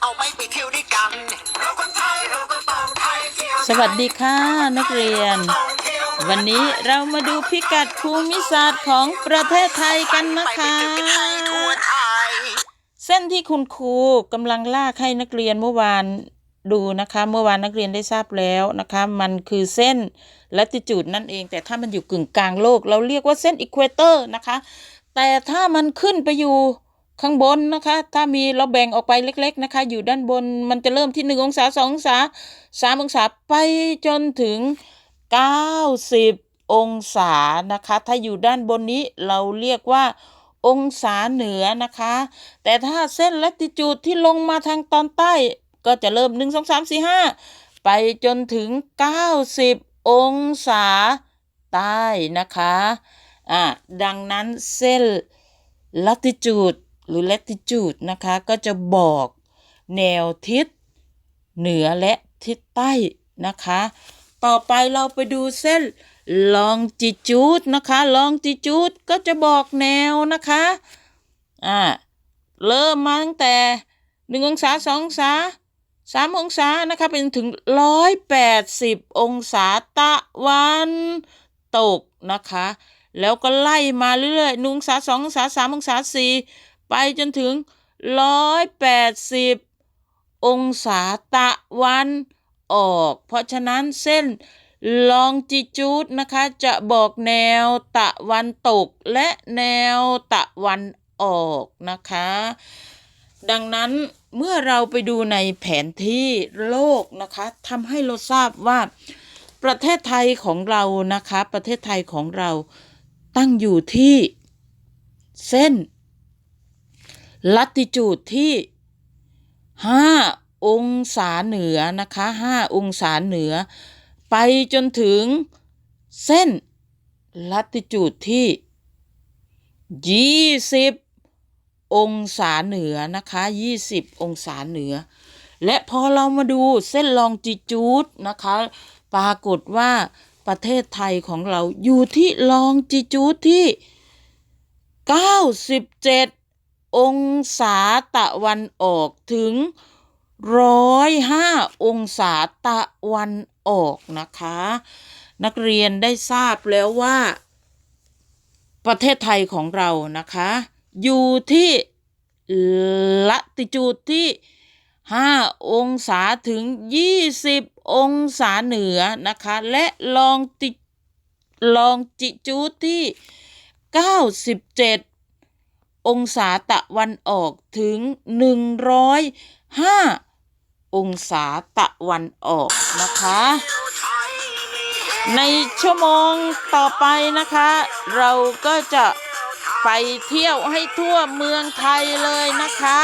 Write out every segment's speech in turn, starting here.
เอาไปไปเที่ยวด้วยกันเราคนไทยเราก็ต้องไทยเที่ยวสวัสดีค่ะนักเรียน วันนี้เรามาดูพิกัดภูมิศาสตร์ของประเทศไทยกันนะคะ เส้นที่คุณครูกำลังลากให้นักเรียนเมื่อวานดูนะคะเมื่อวานนักเรียนได้ทราบแล้วนะคะมันคือเส้นลัติจูดนั่นเอง แต่ถ้ามันอยู่กึ่งกลางโลก เราเรียกว่าเส้นอีควเตอร์นะคะ แต่ถ้ามันขึ้นไปอยู่ ข้างบนนะคะ ถ้ามีเราแบ่งออกไปเล็ก ๆนะคะ อยู่ด้านบนมันจะเริ่มที่หนึ่งองศาสองศาสามองศาไปจนถึงเก้าสิบองศานะคะ ถ้าอยู่ด้านบนนี้เราเรียกว่าองศาเหนือนะคะ แต่ถ้าเส้นลัติจูดที่ลงมาทางตอนใต้ ก็จะเริ่มหนึ่งสองสามสี่ห้าไปจนถึงเก้าสิบองศาใต้นะคะ อ่าดังนั้นเส้นลัติจูด หรือ latitude นะคะ ก็จะบอกแนวทิศเหนือและทิศใต้นะคะ ต่อไปเราไปดูเส้น longitude นะคะ longitude ก็จะบอกแนวนะคะ อ่า เริ่มมาตั้งแต่หนึ่งองศาสององศาสามองศานะคะ เป็นถึงร้อยแปดสิบองศาตะวันตกนะคะ แล้วก็ไล่มาเรื่อยๆหนึ่งองศาสององศาสามองศาสี่ ไปจนถึงร้อยแปดสิบองศาตะวันออก เพราะฉะนั้นเส้น longitude นะคะ จะบอกแนวตะวันตกและแนวตะวันออกนะคะ ดังนั้นเมื่อเราไปดูในแผนที่โลกนะคะทำให้เราทราบว่าประเทศไทยของเรานะคะ ประเทศไทยของเราตั้งอยู่ที่เส้น ลัติจูดที่5องศาเหนือนะคะ5องศาเหนือ ไปจนถึงเส้นลัติจูดที่20องศาเหนือนะคะ20องศาเหนือ และพอเรามาดูเส้นลองจิจูดนะคะ ปรากฏว่าประเทศไทยของเราอยู่ที่ลองจิจูดที่97 องศาตะวันออกถึง105องศาตะวันออกนะคะ นักเรียนได้ทราบแล้วว่า ประเทศไทยของเรานะคะ อยู่ที่ละติจูดที่5องศาถึง20องศาเหนือนะคะ และลองติลองจิจูดที่97 องศาตะวันออกถึง 105 องศาตะวันออกนะคะ ในชั่วโมงต่อไปนะคะ เราก็จะไปเที่ยวให้ทั่วเมืองไทยเลยนะคะ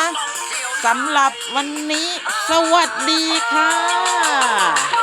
สำหรับวันนี้สวัสดีค่ะ